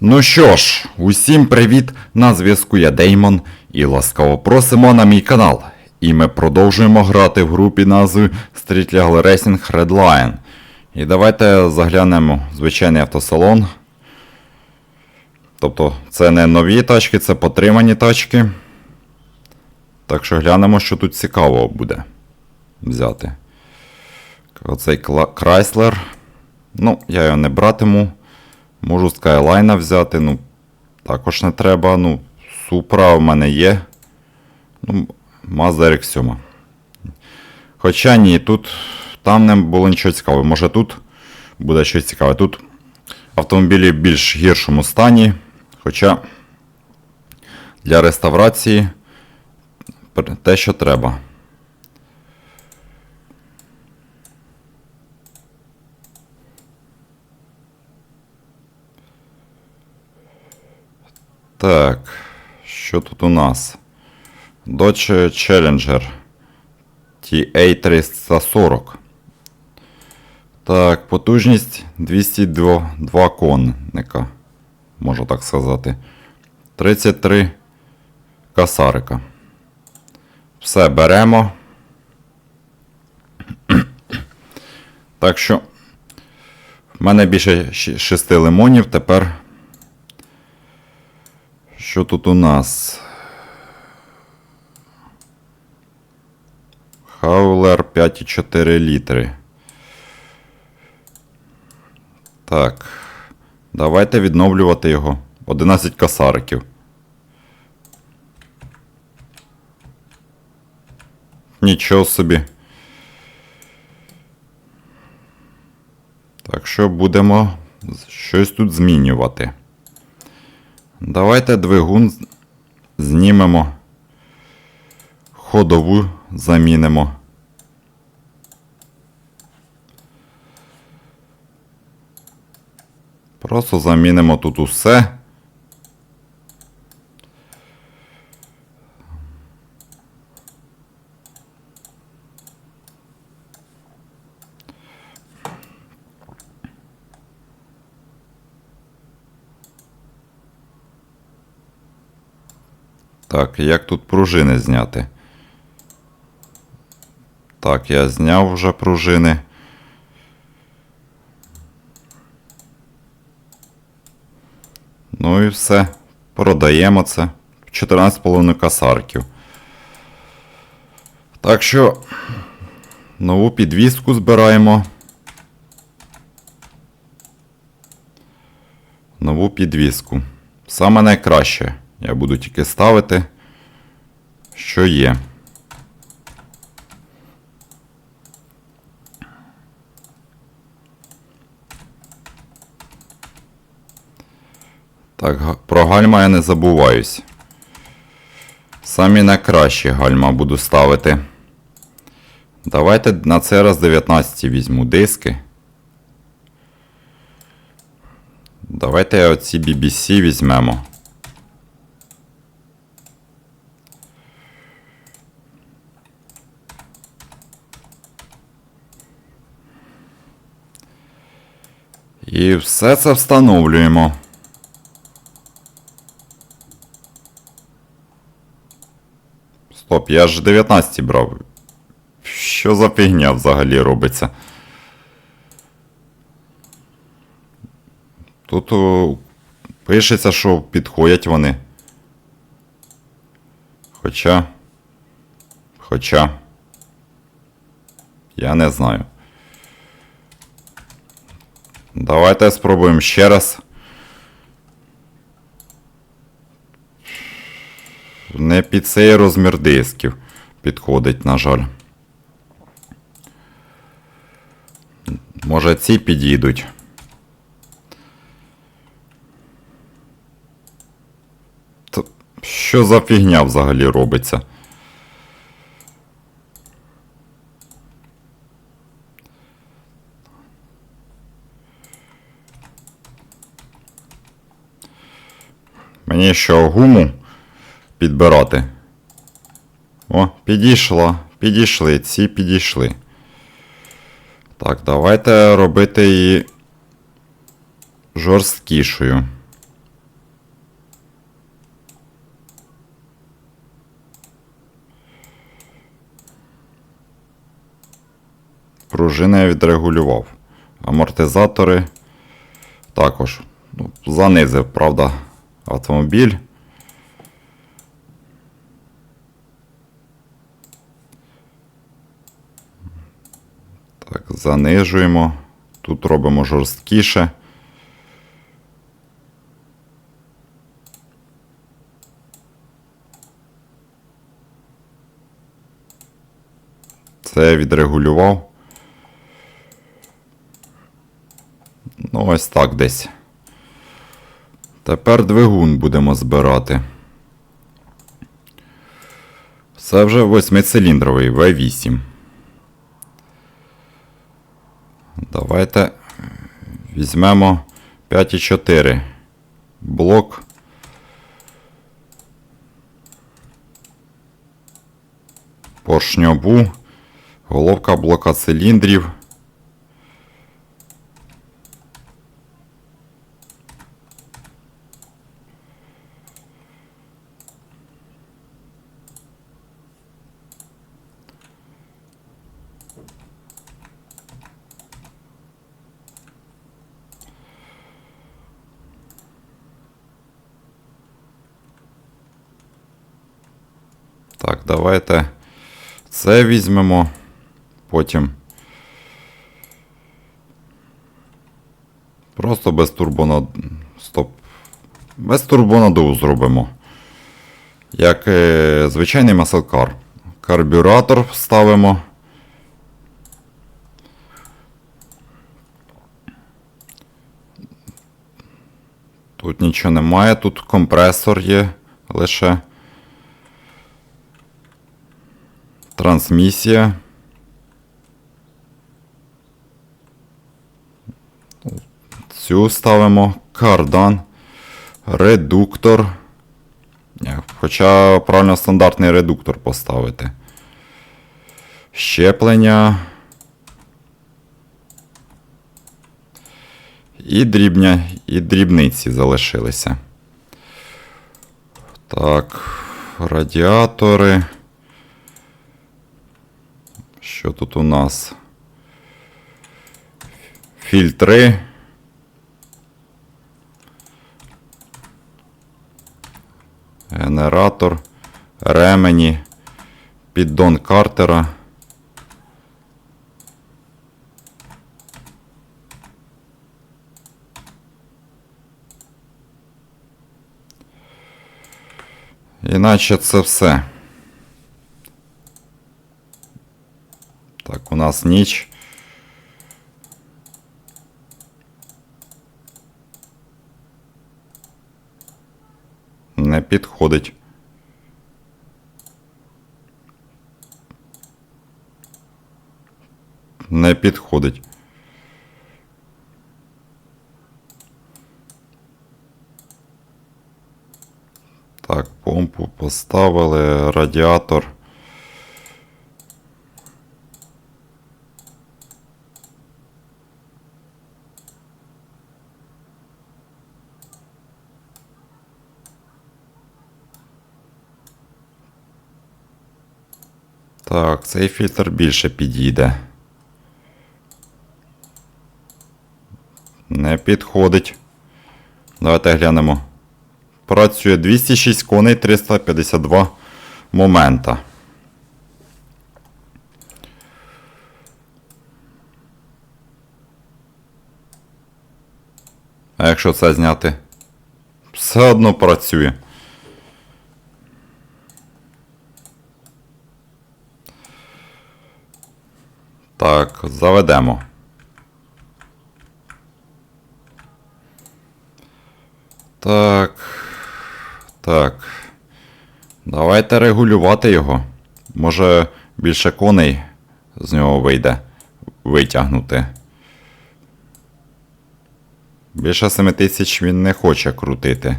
Ну що ж, усім привіт! На зв'язку я Деймон і ласкаво просимо на мій канал. І ми продовжуємо грати в групі назви Street Legal Racing Redline. І давайте заглянемо в звичайний автосалон. Тобто це не нові тачки, це потримані тачки. Так що глянемо, що тут цікавого буде взяти. Оцей Chrysler. Ну, я його не братиму. Можу Skyline взяти, ну, також не треба. Ну, Supra в мене є. Ну, Mazda RX-7. Хоча ні, тут там не було нічого цікавого. Може тут буде щось цікаве. Тут автомобілі в більш гіршому стані. Хоча для реставрації те, що треба. Так, що тут у нас? Dodge Challenger TA340. Так, потужність 202 конника. Можу так сказати. 33 касарика. Все беремо. Так що. В мене більше 6 лимонів. Тепер. Що тут у нас? Хаулер 5,4 літри. Так. Давайте відновлювати його. 11 косариків. Нічого собі. Так що будемо щось тут змінювати. Давайте двигун знімемо. Ходову замінимо. Просто замінимо тут усе. Так, як тут пружини зняти? Так, я зняв вже пружини. Ну і все. Продаємо це. 14,5 касарків. Так що нову підвіску збираємо. Нову підвіску. Саме найкраще. Я буду тільки ставити, що є. Так, про гальма я не забуваюсь. Самі найкращі гальма буду ставити. Давайте на цей раз 19 візьму диски. Давайте оці BBC візьмемо. І все це встановлюємо. Стоп, я ж 19 брав. Що за фігня взагалі робиться? Тут пишеться, що підходять вони. Хоча. Хоча. Я не знаю. Давайте спробуємо ще раз. Не під цей розмір дисків підходить, на жаль. Може ці підійдуть. Що за фігня взагалі робиться? Мені що гуму підбирати. О, підійшло. Підійшли. Ці підійшли. Так, давайте робити її жорсткішою. Пружини я відрегулював. Амортизатори також. Ну, Занизив, правда автомобіль. Так, занижуємо. Тут робимо жорсткіше. Це відрегулював. Ну, ось так десь. Тепер двигун будемо збирати. Це вже восьмициліндровий V8. Давайте візьмемо 5,4 блок. Поршньову, головка блока циліндрів. Так, давайте це візьмемо. Потім. Просто без турбонад... Стоп. Без турбонадуву зробимо. Як е, звичайний маселкар. Карбюратор вставимо. Тут нічого немає, тут компресор є лише. Трансмісія. Цю ставимо. Кардан. Редуктор. Хоча правильно стандартний редуктор поставити. Щеплення. І дрібня, і дрібниці залишилися. Так, радіатори. Що тут у нас? Фільтри. Генератор, ремені, піддон картера. Іначе це все. Так, у нас ніч. Не підходить. Не підходить. Так, помпу поставили, радіатор. Так, цей фільтр більше підійде. Не підходить. Давайте глянемо. Працює 206 коней 352 момента. А якщо це зняти? Все одно працює. Так, заведемо. Так. Так. Давайте регулювати його. Може більше коней з нього вийде витягнути. Більше 7 тисяч він не хоче крутити.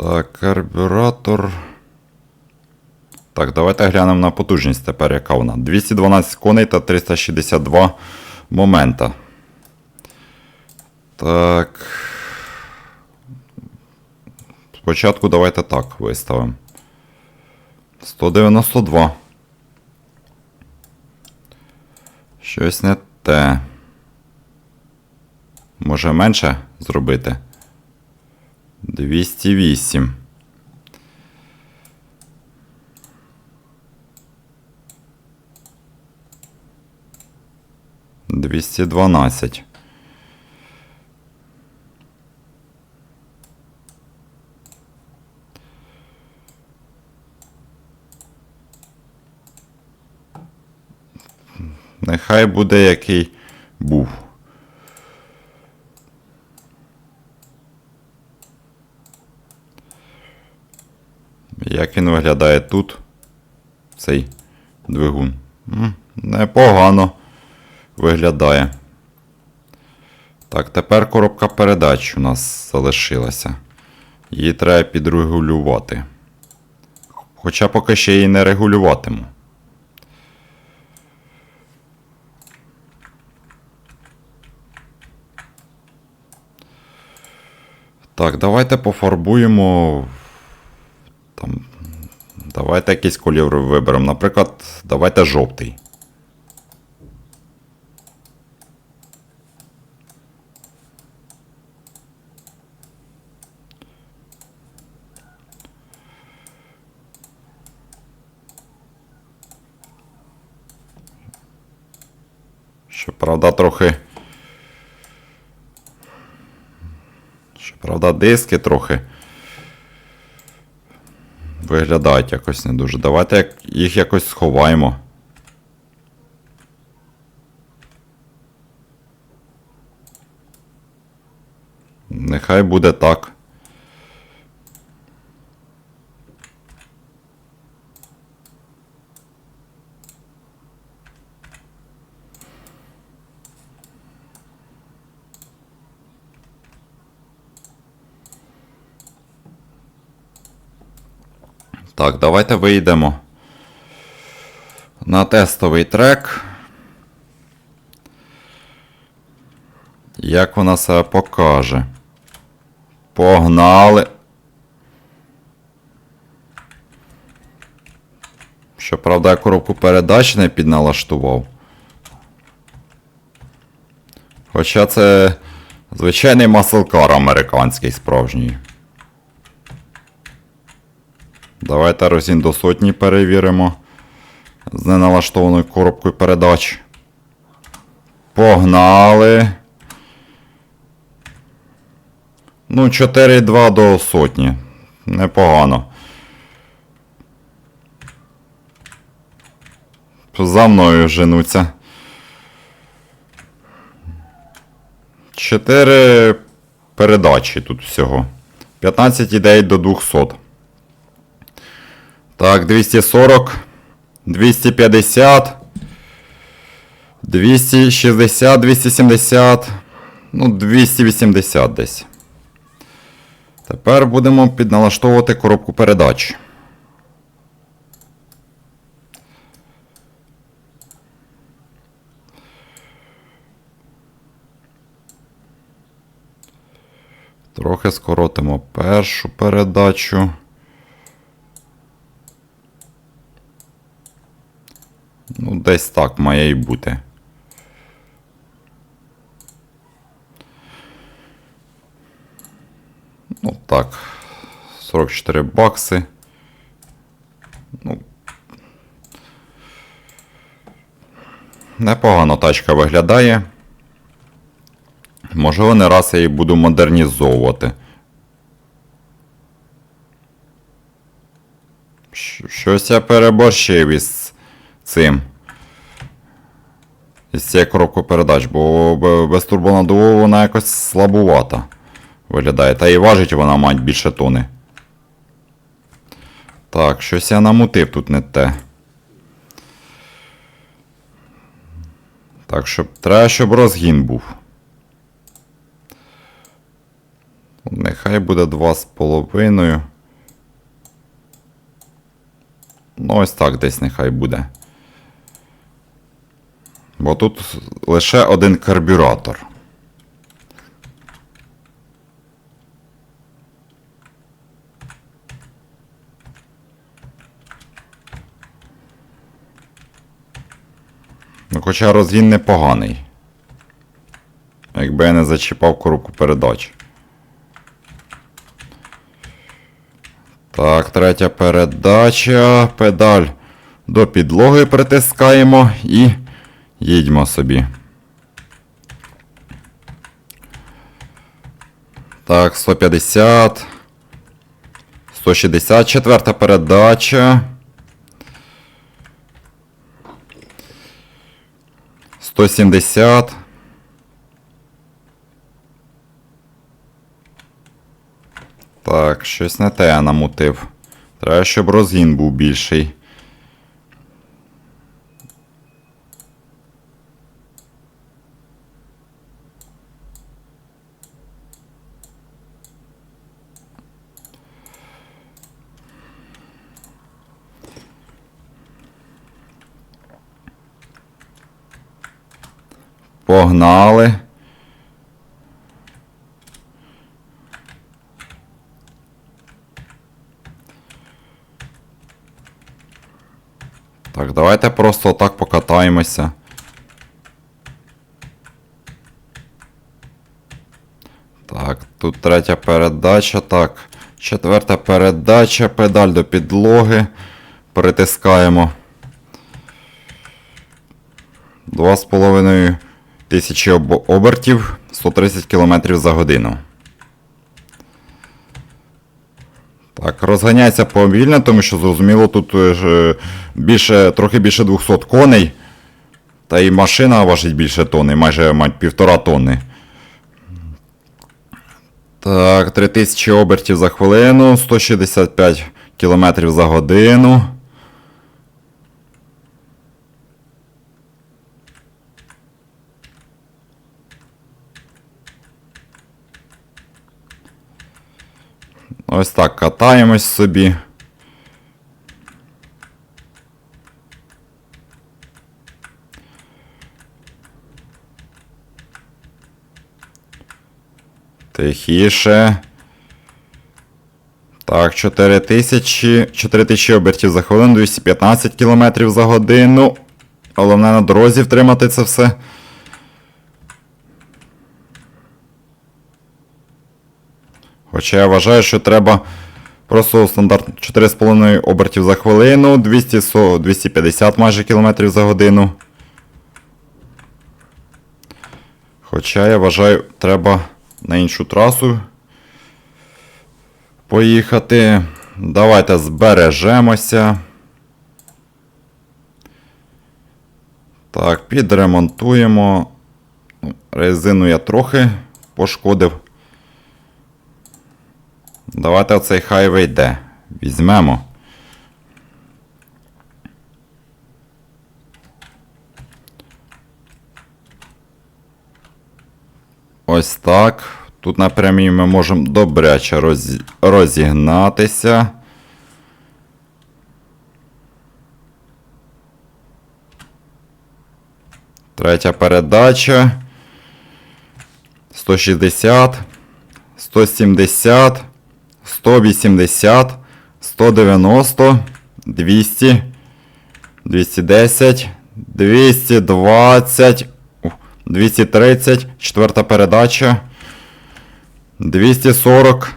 Так, карбюратор. Так, давайте глянемо на потужність тепер, яка вона. 212 коней та 362 момента. Так. Спочатку давайте так виставимо. 192. Щось не те. Може менше зробити? 208. Двісті дванадцять. Нехай буде який був. Як він виглядає тут? Цей двигун. Непогано виглядає. Так, тепер коробка передач у нас залишилася. Її треба підрегулювати. Хоча поки ще її не регулюватиму. Так, давайте пофарбуємо. Там. Давайте якийсь колір виберемо. Наприклад, давайте жовтий. Щоправда, трохи. Щоправда, диски трохи. Виглядають якось не дуже. Давайте їх якось сховаємо. Нехай буде так. Так, давайте вийдемо на тестовий трек. Як вона себе покаже? Погнали. Щоправда, я коробку передач не підналаштував. Хоча це звичайний маслкар американський справжній. Давайте розін до сотні перевіримо. З неналаштованою коробкою передач. Погнали. Ну, 4,2 до сотні. Непогано. За мною женуться. 4 передачі тут всього. 15 ідей до 200. Так, 240, 250, 260, 270, ну, 280 десь. Тепер будемо підналаштовувати коробку передач. Трохи скоротимо першу передачу. Ну, десь так має і бути. Ну так. 44 бакси. Ну. Непогано тачка виглядає. Можливо, не раз я її буду модернізовувати. Щось я переборщив із цим. Із цією коробкою передач, бо без турбонаддуву вона якось слабувата виглядає. Та і важить вона мать більше тони. Так, щось я намутив тут не те. Так, щоб треба, щоб розгін був. Нехай буде 2,5. Ну, ось так десь нехай буде. Бо тут лише один карбюратор. Ну, хоча розгін непоганий. Якби я не зачіпав коробку передач. Так, третя передача. Педаль до підлоги притискаємо і їдьмо собі. Так, 150. 164 передача. 170. Так, щось не те я намутив. Треба, щоб розгін був більший. Погнали. Так, давайте просто так покатаємося. Так, тут третя передача. Так. Четверта передача, педаль до підлоги. Притискаємо. Два з половиною. 1000 обертів 130 км за годину. Так, розганяється повільно, тому що зрозуміло, тут е, е, більше, трохи більше 200 коней. Та і машина важить більше тонни, майже мать, півтора тонни. Так, 3000 обертів за хвилину, 165 км за годину. Ось так катаємось собі. Тихіше. Так, 4000. 4000 обертів за хвилину, 215 км за годину. Головне на дорозі втримати це все. Хоча я вважаю, що треба просто стандарт 4,5 обертів за хвилину, 200, 250 майже кілометрів за годину. Хоча я вважаю, треба на іншу трасу поїхати. Давайте збережемося. Так, підремонтуємо. Резину я трохи пошкодив. Давайте оцей хай вийде. Візьмемо. Ось так. Тут на прямій ми можемо добряче роз... розігнатися. Третя передача. 160. 170. 180, 190, 200, 210, 220, ух, 230, четверта передача, 240,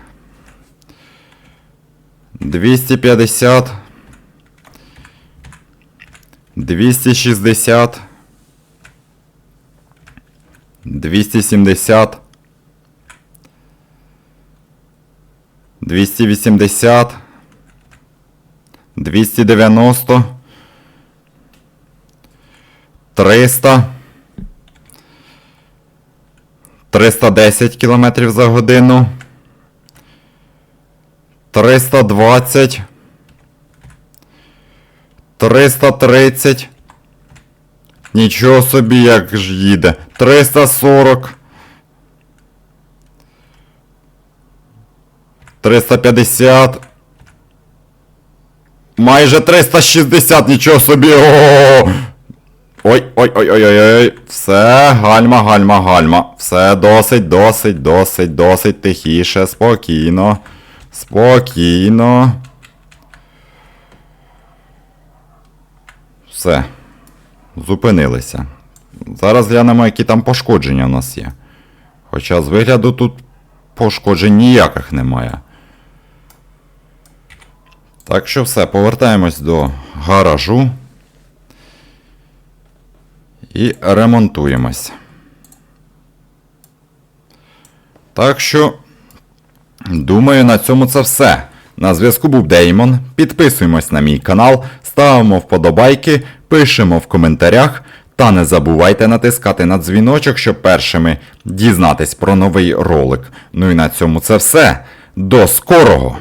250, 260, 270, 280, 290, 300, 310 км за годину, 320, 330, нічого собі, як ж їде, 340, 350. Майже 360, нічого собі. Ой, ой, ой, ой, ой, ой. Все, гальма, гальма, гальма. Все, досить, досить, досить, досить, тихіше, спокійно. Спокійно. Все. Зупинилися. Зараз глянемо, які там пошкодження у нас є. Хоча з вигляду тут пошкоджень ніяких немає. Так що все, повертаємось до гаражу. І ремонтуємось. Так що, думаю, на цьому це все. На зв'язку був Деймон. Підписуємось на мій канал, ставимо вподобайки, пишемо в коментарях. Та не забувайте натискати на дзвіночок, щоб першими дізнатись про новий ролик. Ну і на цьому це все. До скорого!